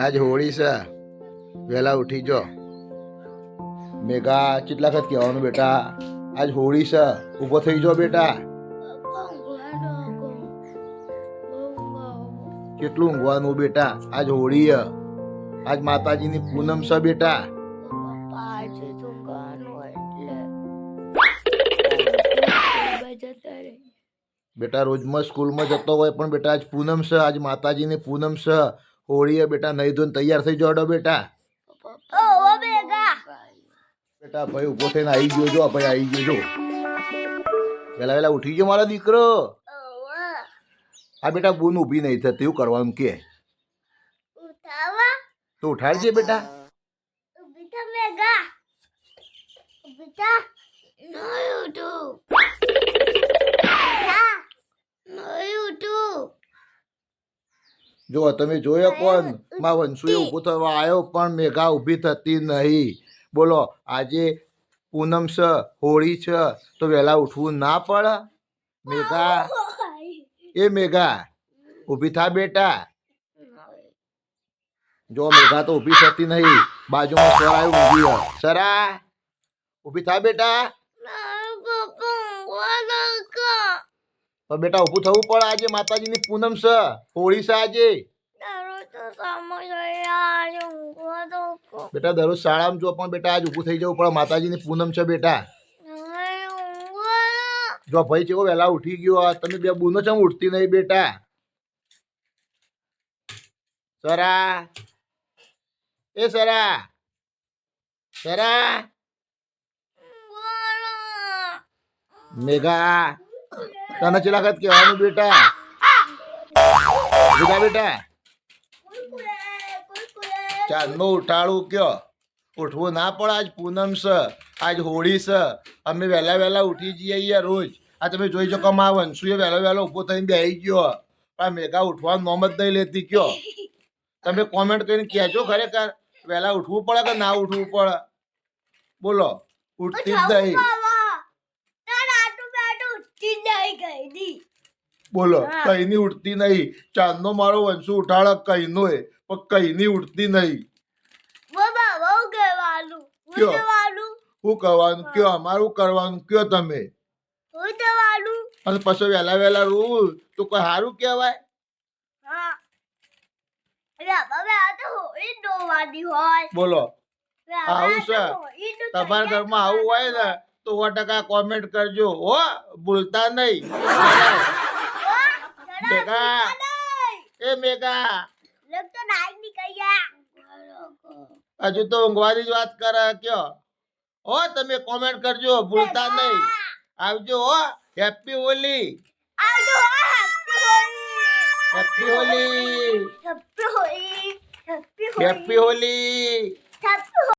આજ હોળી છે. વહેલા ઉઠી જો મેઘા કેટલા વખત કહેવાનું બેટા. આજ હોળી છે. ઊભો થઈ જો બેટા. કેટલું ઊંઘવાનું બેટા. આજ હોળી આજ માતાજીની પૂનમ છે બેટા. બેટા, રોજમાં સ્કૂલમાં જતો હોય પણ બેટા, આજ પૂનમ છે. આજ માતાજીની પૂનમ છે. હોળી છે બેટા નહીં ધોઈને તૈયાર થઈ જોડો બેટા. બેટા ભાઈ ઊભો થઈને આવી ગયો જો ભાઈ આવી ગયો જો. વહેલા વહેલા ઉઠી ગયો મારો દીકરો. આ બેટા બૂન ઊભી નહીં થતી એવું કરવાનું કે. તો ઉઠાડજે બેટા. જો તમે જોયો કોણ? માં વંશુએ ઊભું થવા આવ્યો પણ મેઘા ઊભી થતી નહીં. બોલો આજે પૂનમ છે હોળી છે તો વહેલા ઉઠવું ના પડે? મેઘા? એ મેઘા ઊભી થા બેટા. જો મેઘા તો ઊભી થતી નહીં. બાજુમાં સર આવ્યું ઊભી સરા ઊભી થા બેટા. પણ બેટા ઊભું થવું પડે આજે માતાજીની પૂનમ છે. હોળી છે આજે. બેટા દરરોજ શાળામાં જો પણ બેટા આજ ઊભું થઈ જવું પડે માતાજીની પૂનમ છે બેટા. જો ભાઈ ચેવો વહેલા ઉઠી ગયો તમે બે બૂનો ચમ ઉઠતી નહીં બેટા? સરા. એ સરા. સરા. મેઘા. તને ચેલા વખત કહેવાનું બેટા. બેટા? બેટા ચાંદનો ઉઠાડું કયો. ઉઠવું ના પડે આજ પૂનમ છે આજ હોળી છે. અમે વહેલા વહેલા ઉઠી જઈએ અહીંયા રોજ. આ તમે જોઈ શકો માં વંશુએ વહેલો વહેલો ઊભો થઈને બેસી ગયો. પણ મેઘા ઉઠવાનું નોમ જ નહીં લેતી કયો. તમે કોમેન્ટ કરીને કહેજો ખરેખર વહેલા ઉઠવું પડે કે ના ઉઠવું પડે? બોલો ઉઠતી જ નહીં. બોલો કઈની ઉઠતી નહીં? ચાંદનો મારો વંશુ ઉઠાડે કઈનો નો પણ કઈ ની ઉઠતી નહીં કયો? હું કહેવાનું કયો? અમારું કરવાનું કયો તમે? કહેવાનું? અને પછી વહેલા વહેલા રૂ તો કોઈ સારું કહેવાય? બોલો. આવું છે? તમારા ઘરમાં આવું હોય ને તો સો ટકા કોમેન્ટ કરજો હો ભૂલતા નહીં મેઘા એ મેઘા હજુ તો ઊંઘવાની જ વાત કરે કયો હો તમે કોમેન્ટ કરજો ભૂલતા નહીં આવજો હો happy Holi happy Holi happy Holi Happy